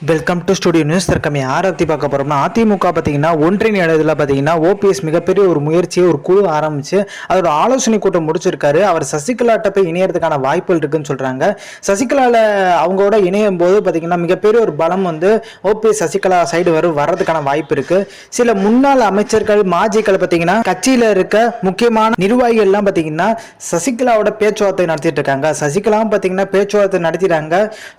Welcome to studio news தற்கமே ஆரத்தி பார்க்க போகிறோம்னா அதிமுக பார்த்தீங்கன்னா ஒன்றிணையதில் பார்த்தீங்கன்னா ஓபிஎஸ் மிகப்பெரிய ஒரு முயற்சியை ஒரு குழு ஆரம்பிச்சு அதோட ஆலோசனை கூட்டம் முடிச்சிருக்காரு. அவர் சசிகலாட்ட போய் இணையறதுக்கான வாய்ப்புகள் இருக்குன்னு சொல்கிறாங்க சசிகலாவில் அவங்களோட இணையும் போது பார்த்தீங்கன்னா மிகப்பெரிய ஒரு பலம் வந்து ஓபிஎஸ் சசிகலா சைடு வரும் வர்றதுக்கான வாய்ப்பு இருக்கு. சில முன்னாள் அமைச்சர்கள் மாஜிக்கள் பார்த்தீங்கன்னா கட்சியில் இருக்க முக்கியமான நிர்வாகிகள்லாம் பார்த்தீங்கன்னா சசிகலாவோட பேச்சுவார்த்தை நடத்திட்டு இருக்காங்க. சசிகலாவும் பார்த்தீங்கன்னா பேச்சுவார்த்தை நடத்திட்டாங்க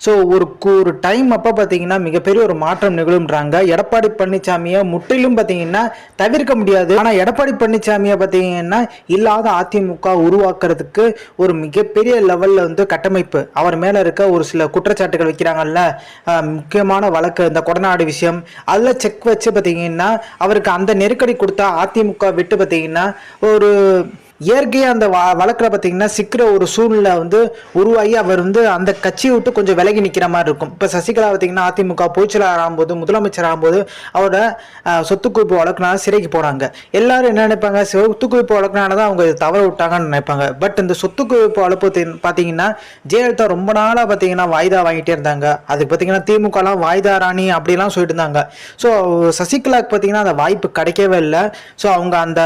ஸோ ஒரு கு- ஒரு டைம் அப்போ பார்த்தீங்கன்னா மிகப்பெரிய ஒரு மாற்றம் நிகழும்ன்றாங்க. எடப்பாடி பழனிசாமியை முற்றிலும் பார்த்தீங்கன்னா தவிர்க்க முடியாது. ஆனால் எடப்பாடி பழனிசாமியை பார்த்தீங்கன்னா இல்லாத அதிமுக உருவாக்குறதுக்கு ஒரு மிகப்பெரிய லெவலில் வந்து கட்டமைப்பு. அவர் மேலே இருக்க ஒரு சில குற்றச்சாட்டுகள் வைக்கிறாங்கல்ல. முக்கியமான வழக்கு இந்த கொடநாடு விஷயம். அதில் செக் வச்சு பார்த்தீங்கன்னா அவருக்கு அந்த நெருக்கடி கொடுத்தா அதிமுக விட்டு பார்த்தீங்கன்னா ஒரு இயற்கையாக அந்த வ வழக்கில் பார்த்தீங்கன்னா சிக்கிற ஒரு சூழ்நிலை வந்து உருவாகி அவர் வந்து அந்த கட்சியை விட்டு கொஞ்சம் விலகி நிற்கிற மாதிரி இருக்கும். இப்போ சசிகலா பார்த்தீங்கன்னா அதிமுக பொதுச்செயலாளர் ஆகும்போது முதலமைச்சர் ஆகும்போது அவரோட சொத்து குவிப்பு வழக்குனால சிறைக்கு போனாங்க எல்லாரும் என்ன நினைப்பாங்க? சொத்து குவிப்பு வழக்குனால தான் அவங்க தவற விட்டாங்கன்னு நினைப்பாங்க. பட் இந்த சொத்து குவிப்பு வழக்கு பார்த்தீங்கன்னா ஜெயலலிதா ரொம்ப நாளாக பார்த்தீங்கன்னா வாய்தா வாங்கிட்டே இருந்தாங்க. அதுக்கு பார்த்தீங்கன்னா திமுகலாம் வாய்தா ராணி அப்படிலாம் சொல்லிட்டு இருந்தாங்க. ஸோ சசிகலாவுக்கு பார்த்தீங்கன்னா அந்த வாய்ப்பு கிடைக்கவே இல்லை. ஸோ அவங்க அந்த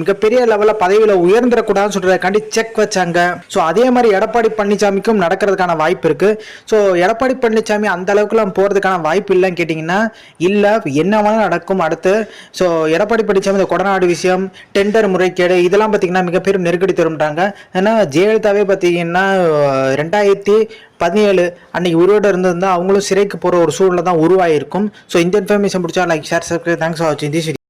மிகப்பெரிய லெவலில் பதவியில் உயர்ந்துடக்கூடாதுன்னு சொல்கிறதுக்காண்டி செக் வச்சாங்க. ஸோ அதே மாதிரி எடப்பாடி பழனிசாமிக்கும் நடக்கிறதுக்கான வாய்ப்பு இருக்குது ஸோ எடப்பாடி பழனிசாமி அந்த அளவுக்குலாம் போகிறதுக்கான வாய்ப்பு இல்லைன்னு கேட்டிங்கன்னா இல்லை என்ன வேணாலும் நடக்கும் அடுத்து. ஸோ எடப்பாடி பழனிசாமி இந்த கொடநாடு விஷயம் டெண்டர் முறைகேடு இதெல்லாம் பார்த்தீங்கன்னா மிகப்பெரும் நெருக்கடி தரும்ன்றாங்க. ஏன்னா ஜெயலலிதாவே பார்த்தீங்கன்னா ரெண்டாயிரத்தி பதினேழு அன்னைக்கு உருவோட இருந்திருந்தால் அவங்களும் சிறைக்கு போகிற ஒரு சூழ்நிலை தான் உருவாயிருக்கும். ஸோ இந்த இன்ஃபர்மேஷன் பிடிச்சா like share subscribe thanks for வாட்சிங் திஸ்